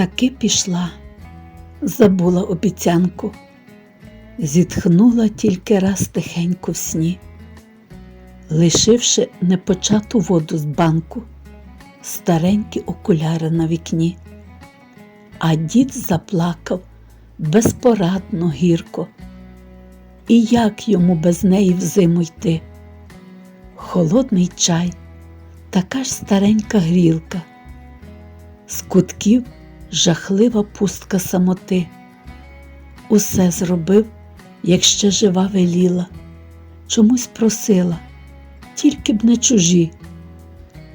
Таки пішла, забула обіцянку, зітхнула тільки раз тихенько в сні, лишивши непочату воду з банку, старенькі окуляри на вікні. А дід заплакав безпорадно гірко. І як йому без неї в зиму йти? Холодний чай, така ж старенька грілка, з кутків жахлива пустка самоти. Усе зробив, як ще жива веліла, чомусь просила, тільки б не чужі.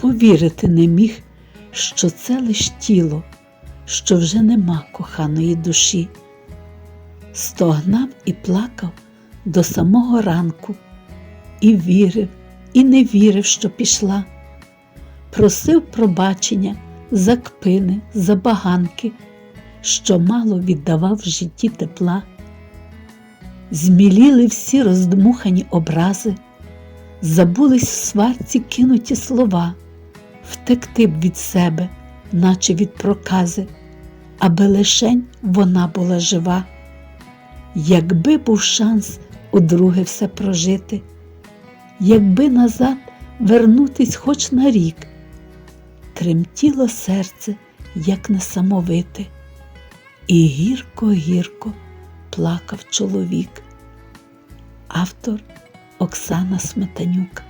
Повірити не міг, що це лиш тіло, що вже нема коханої душі. Стогнав і плакав до самого ранку, і вірив, і не вірив, що пішла. Просив пробачення за кпини, за баганки, що мало віддавав житті тепла. Зміліли всі роздмухані образи, забулись в сварці кинуті слова, втекти б від себе, наче від прокази, аби лишень вона була жива. Якби був шанс удруге все прожити, якби назад вернутись хоч на рік, тремтіло серце, як несамовите, і гірко-гірко плакав чоловік. Автор Оксана Сметанюк